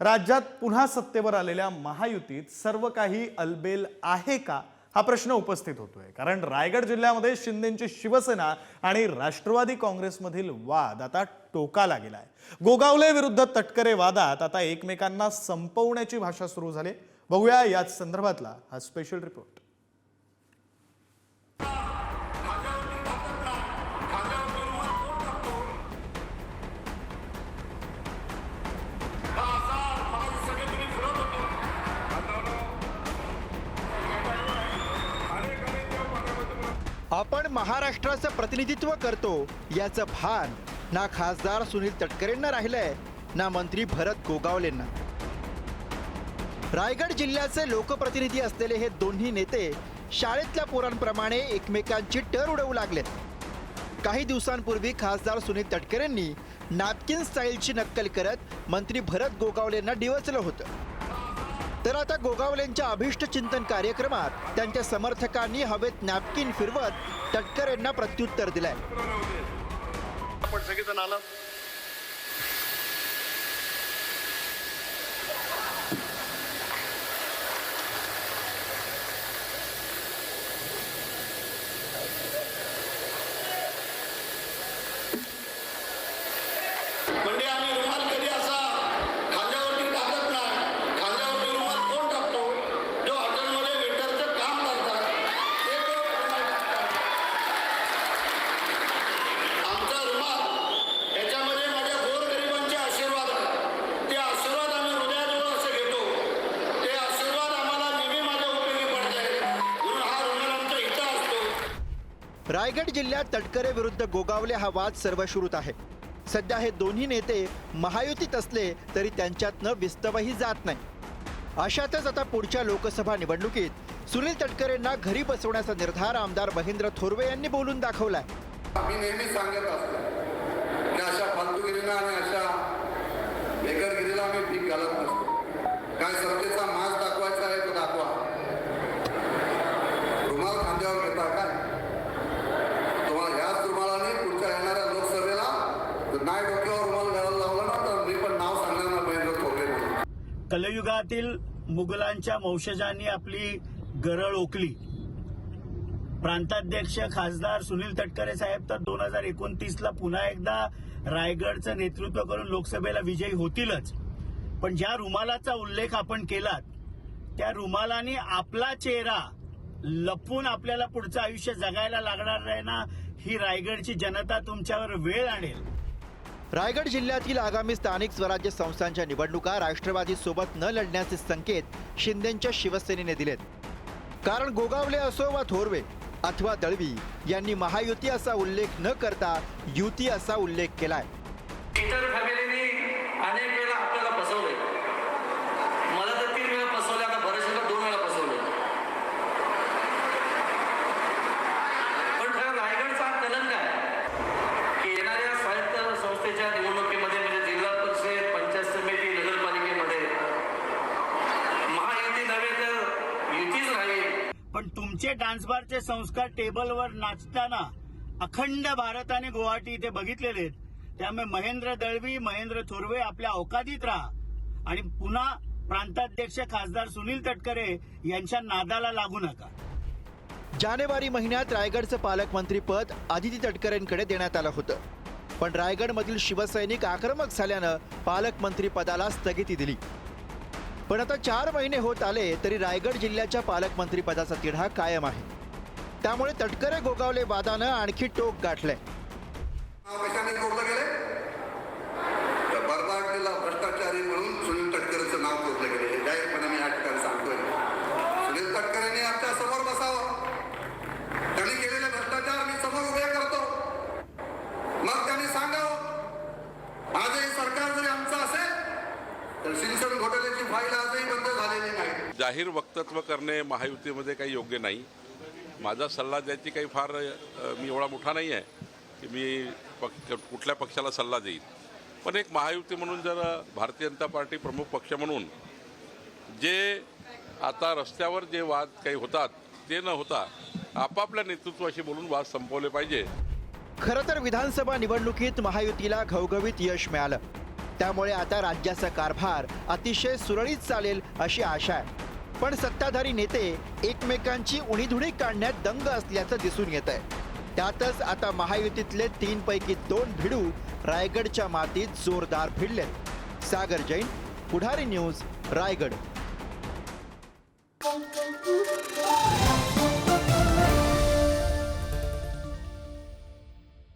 राज्यात पुन्हा सत्तेवर आलेल्या महायुतीत सर्व काही अलबेल आहे का? हा प्रश्न उपस्थित होतोय. कारण रायगड जिल्ह्यामध्ये शिंदेची शिवसेना आणि राष्ट्रवादी काँग्रेसमधील वाद आता टोकाला गेलाय गोगावले विरुद्ध तटकरे वादात आता एकमेकांना संपवण्याची भाषा सुरू झाली. बघूया याच संदर्भातला हा स्पेशल रिपोर्ट महाराष्ट्राचं प्रतिनिधित्व करतो याचं भान ना खासदार सुनील तटकरेंना राहिलंय ना मंत्री भरत गोगावलेंना. रायगड जिल्ह्याचे लोकप्रतिनिधी असलेले हे दोन्ही नेते शाळेतल्या पोरांप्रमाणे एकमेकांची टर उडवू लागलेत. काही दिवसांपूर्वी खासदार सुनील तटकरेंनी नॅपकिन स्टाईलची नक्कल करत मंत्री भरत गोगावलेंना डिवचलं होतं. तर आता गोगावलेंच्या अभिष्ट चिंतन कार्यक्रमात त्यांच्या समर्थकांनी हवेत नॅपकिन फिरवत तटकरेंना प्रत्युत्तर दिलंय. आपण सगळेजण आलात. रायगड जिल्ह्यात तटकरे विरुद्ध गोगावले हा वाद सर्वश्रुत आहे. सध्या हे दोन्ही नेते महायुतीत असले तरी त्यांच्यातनं विस्तवही जात नाही. अशातच आता पुढच्या लोकसभा निवडणुकीत सुनील तटकरेंना घरी बसवण्याचा निर्धार आमदार महेंद्र थोरवे यांनी बोलून दाखवलाय. आम्ही नेहमी सांगत असतो की अशा फालतूगिरीला आणि अशा बेकारगिरीला आम्ही पीक घालत नसतो. काय सत्तेचा माज दाखवायचा आहे तो दाखवा रुमाल खांद्यावर घेता काय तुम्हाला ह्याच रुमालाने पुढच्या येणाऱ्या लोकसभेला जर नाही डोक्यावर रुमाल घालायला लावला ना तर मी पण नाव सांगणार ना महेंद्र थोरवे म्हणून कलयुगातील मुघलांच्या वंशजांनी आपली गरळ ओकली. प्रांताध्यक्ष खासदार सुनील तटकरे साहेब तर दोन हजार एकोणतीसला पुन्हा एकदा रायगडचं नेतृत्व करून लोकसभेला विजयी होतीलच. पण ज्या रुमालाचा उल्लेख आपण केलात त्या रुमालाने आपला चेहरा लपून आपल्याला पुढचं आयुष्य जगायला लागणार आहे ना ही रायगडची जनता तुमच्यावर वेळ आणेल. रायगड जिल्ह्यातील आगामी स्थानिक स्वराज्य संस्थांच्या निवडणुका राष्ट्रवादी सोबत न लढण्याचे संकेत शिंदेच्या शिवसेनेने दिलेत. कारण गोगावले असो वा थोरवे अथवा दळवी यांनी महायुती असा उल्लेख न करता युती असा उल्लेख केलाय इतर फॅमिलीनी अनेक वेळा आपल्याला फसवलंय मला तर तीन वेळा फसवलं आता बरेचशा दोन वेळा फसवलं पण खरं रायगडचा हा कलंक आहे की येणाऱ्या स्वायत्त संस्थेच्या निवडणुकीमध्ये म्हणजे जिल्हा परिषद पंचायत समिती नगरपालिकेमध्ये महायुती नव्हे तर युतीच राहील पण तुमचे डान्स बारचे संस्कार टेबलवर नाचताना अखंड भारताने गुवाहाटी इथे बघितलेले आहेत. त्यामुळे महेंद्र दळवी महेंद्र थोरवे आपल्या अवकादीत राहा. आणि पुन्हा प्रांताध्यक्ष खासदार सुनील तटकरे यांच्या नादाला लागू नका. जानेवारी महिन्यात रायगडचं पालकमंत्रीपद आदिती तटकरेंकडे देण्यात आलं होतं. पण रायगडमधील शिवसैनिक आक्रमक झाल्यानं पालकमंत्री पदाला स्थगिती दिली. पण आता चार महिने होत आले तरी रायगड जिल्ह्याच्या पालकमंत्रीपदाचा तिढा कायम आहे. त्यामुळे तटकरे गोगावले वादानं आणखी टोक गाठलंय. भ्रष्टाचारी म्हणून सुनील तटकरेचं नाव कोरलं गेले. हे जाहीरपणे मी या ठिकाणी सांगतोय. सुनील तटकरेने आमच्यासमोर बसावं. त्यांनी केलेले भ्रष्टाचार मी समोर उभे करतो. मग त्यांनी सांगावं आजही सरकार जरी आमचं असेल तर सिंचन घोटाळ्याची फाईल आजही बंद झालेली नाही जाहीर वक्तव्य करणे महायुतीमध्ये काही योग्य नाही. माझा सल्ला द्यायची काही फार मी एवढा मोठा नाही आहे की मी पक्ष कुठल्या पक्षाला सल्ला देईन. पण एक महायुती म्हणून जर भारतीय जनता पार्टी प्रमुख पक्ष म्हणून जे आता रस्त्यावर जे वाद काही होतात ते न होता आपापल्या नेतृत्वाशी बोलून वाद संपवले पाहिजे. खरं तर विधानसभा निवडणुकीत महायुतीला घवघवीत यश मिळालं. त्यामुळे आता राज्याचा कारभार अतिशय सुरळीत चालेल अशी आशा आहे. पण सत्ताधारी नेते एकमेकांची उणीधुणी काढण्यात दंग असल्याचं दिसून येत आहे. त्यातच आता महायुतीतले तीन पैकी दोन भिडू रायगडच्या मातीत जोरदार भिडलेत. सागर जैन पुढारी न्यूज रायगड.